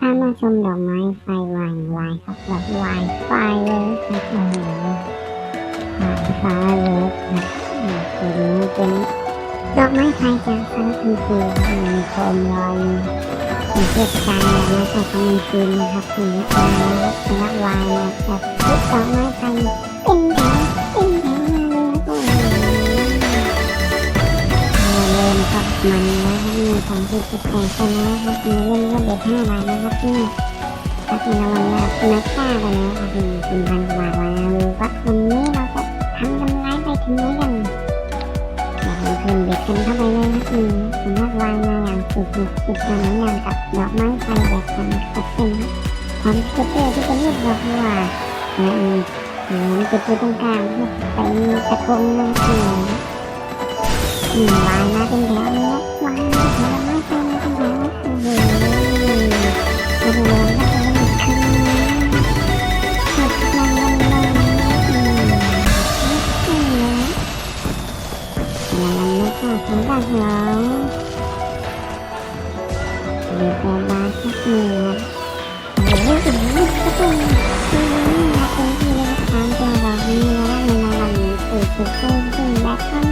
พามาชมดอกไม้ไฟวายลายครับดอกวายไฟเลยครับโอ้โหวายฟ้าเลยครับตัวนี้เป็นดอกไม้ไฟจากสารพันปีครับมีโคมลอยมีเทศกาลดอกไม้ไฟของเมืองจีนนะครับมีลายนะครับเป็นดอกวายนะครับทุกดอกไม้ไฟ เริ่มครับมันนะครับมีของที่ติดแต่งชนะครับมีเล่นก็เด็ดห้าบาทนะครับนี่ครับมีรางวัลแบบนักฆ่ากันนะครับมีเป็นพันกว่าบาทแล้วครับวันนี้เราจะทำกำไรไปถึงไหนกันอยากให้เพิ่มเด็ดกันเข้าไปเลยครับมีสำนักวางมาอย่างสุดสุดสุดกันอย่างกับดอกไม้ไฟแบบกันครบเป็นครับพร้อมเก็ตเตอร์ที่เป็นรูปดอกบัวและมีเหมือนจุดตรงกลางที่เป็นกระทงนะครับ นึ่งวายมาเป็นแถวเลยนะวายมาผลไม้ไฟมาเป็นแถวโอ้โหโอ้โหแล้วก็เลยคือสุดยังยังยังอืมนี่นะแล้วมันก็ถึงกับเราเดือดแปดบาทสักหนึ่งครับโอ้โหถึงนี่ก็ต้องคือนี่นะเป็นที่เลยก็ตามตัวเรานี่นะในวันนี้ตื่นตื่นเต้นตื่นแบบนั้น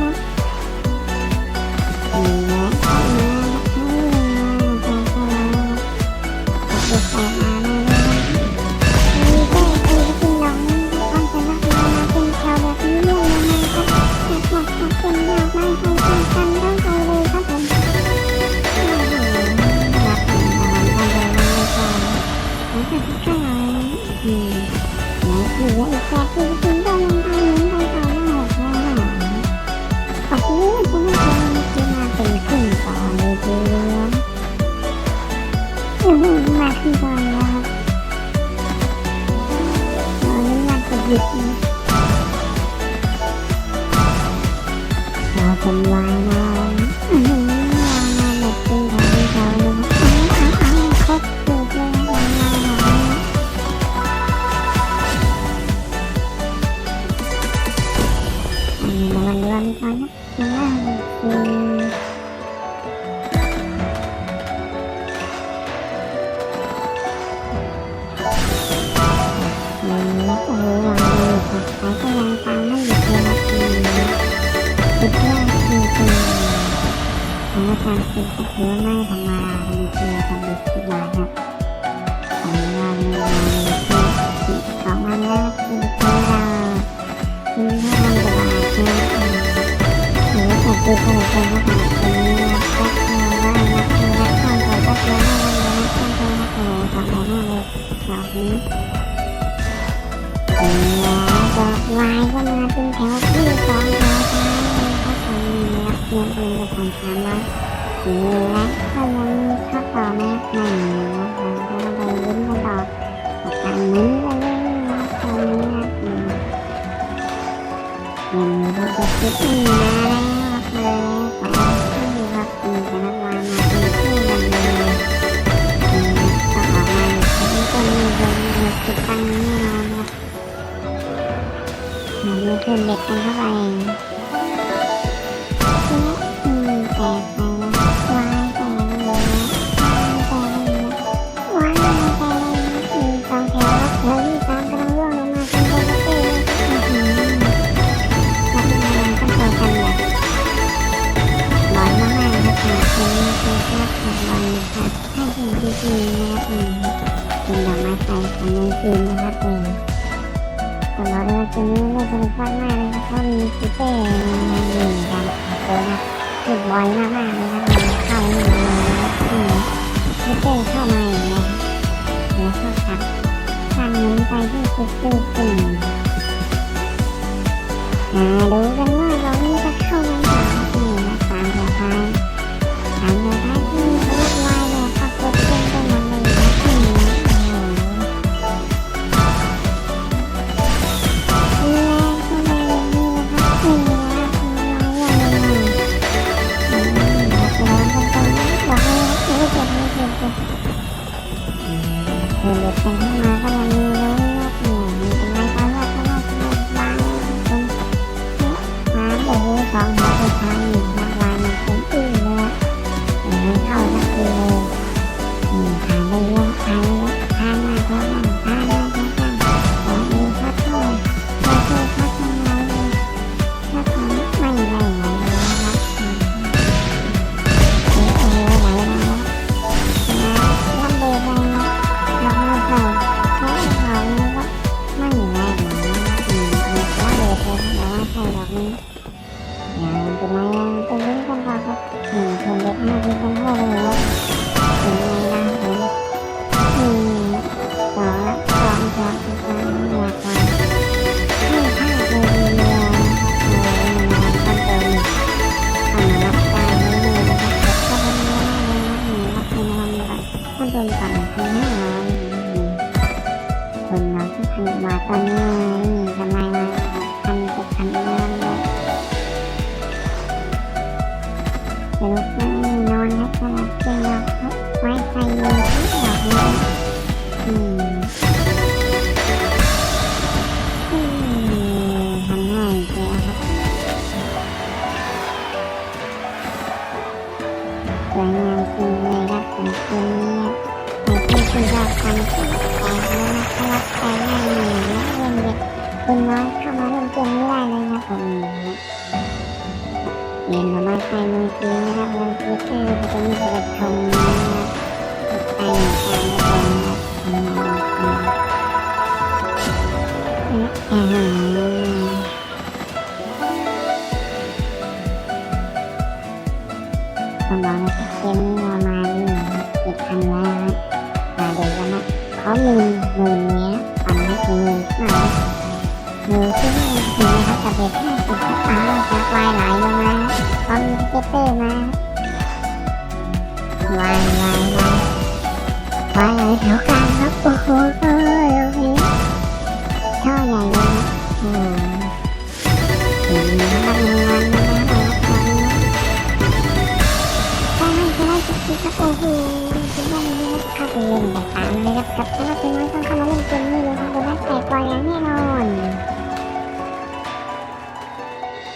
นี้มันจะหยุดนะเราเป็นวายนะ หือวายมาแบบเป็นแถวเป็นแถวเลยนะเอาเอาเอาครบสูตรเลยนะวามาหน่อยอันนี้มันรวมกันนะว้าวอืมอืมโอ้โหวางเลยค่ะใครก็ยังตามไม่หยุดเลยนะอืมสุดยอดจริงๆสถาการณ์เป็นก็ถือว่าไม่ธรรมดาจริงๆครับดูสิบาครับของเราในวันนี้ที่สองวันแรกคือที่เราที่าพันกว่าบาทนะอืมหรือว่าแต่ตีขนาดเป็นก็ขนาดนี้นะครับก็คือว่านักนักท่องเที่ยวก็เยอะมายนักท่องเที่ยวนักโอ้โหสองร้อยมากเลยดอกนี้ วายก็มาเป็นแถวที่สองแถวท้ายเลยครับผมรับเงินเดือนไปพันสามร้อยและก็ยังมีข้อต่อแม่หนึ่งนะคะก็ไปลุ้นกันต่อกับการลุ้นไปเรื่อยๆนะครับตอนนี้นะอืมยังมีรูปจะคิดอีกม มกำลังร่วงลงมาเป็นโบนัสเต้เลยอื้อหือรับรางวัลกันต่อกันแบบบ่อยมากๆนะครับเป็นคือแค่ขับวันครับให้เห็นจริงๆนะครับเป็นดอกไม้ไฟของเมืองจีนนะครับเอง ตลอดเลยตัวนี้น่าสนุกมากมากเลยครับเพราะมีคิเต้หนึ่งกันโอ้นะจุดบอยมากๆเลยครับเข้าหนึ่งเลยนะครับอืมคิเต้เข้ามาอย่างเงี้ยเดี๋ยวเข้าครับทางนี้ไปที่คิเต้สี่อ่าดูกันว่า เด็กๆกันเข้ามาก็ยังมีเลยนะอืมมีเป็นไรตอนแรกก็น่าจะบางตรงน้ำโอ้โหสองหัวไปทาง คืนนี้ในที่คุณยอดคำที่แอบแล้วนะครับใช้งานเหนื่อยและเล่นเด็กคุณน้อยเข้ามาเล่นเกมไม่ได้เลยนะผมเรียนมาไม่ใช่มือถือนะครับมือถือคือจะมีกระทงนะครับใส่การกระทงนะครับอืมอืมอืมผมบอกนะครับเกมนี้เรามานี่เจ็ดพันแล้วนะ มาเดี๋ยวกันนะเขามีมมือเนี้ยทำให้ถึงมือหน่อยมือที่ไม่ถึงนะครับกับเด็กห้าสิบก็ตามจากวายไหลลงมาตอนมีเกตเตอร์มาวายวายวายวายไหลแถวกลางครับโอ้โห นแต่ตามเลยครับกับสำหรับคุณน้อยต้องเข้ามาเล่นเกมนี้เลยครับโดนัทแตกบอลอย่างแน่นอน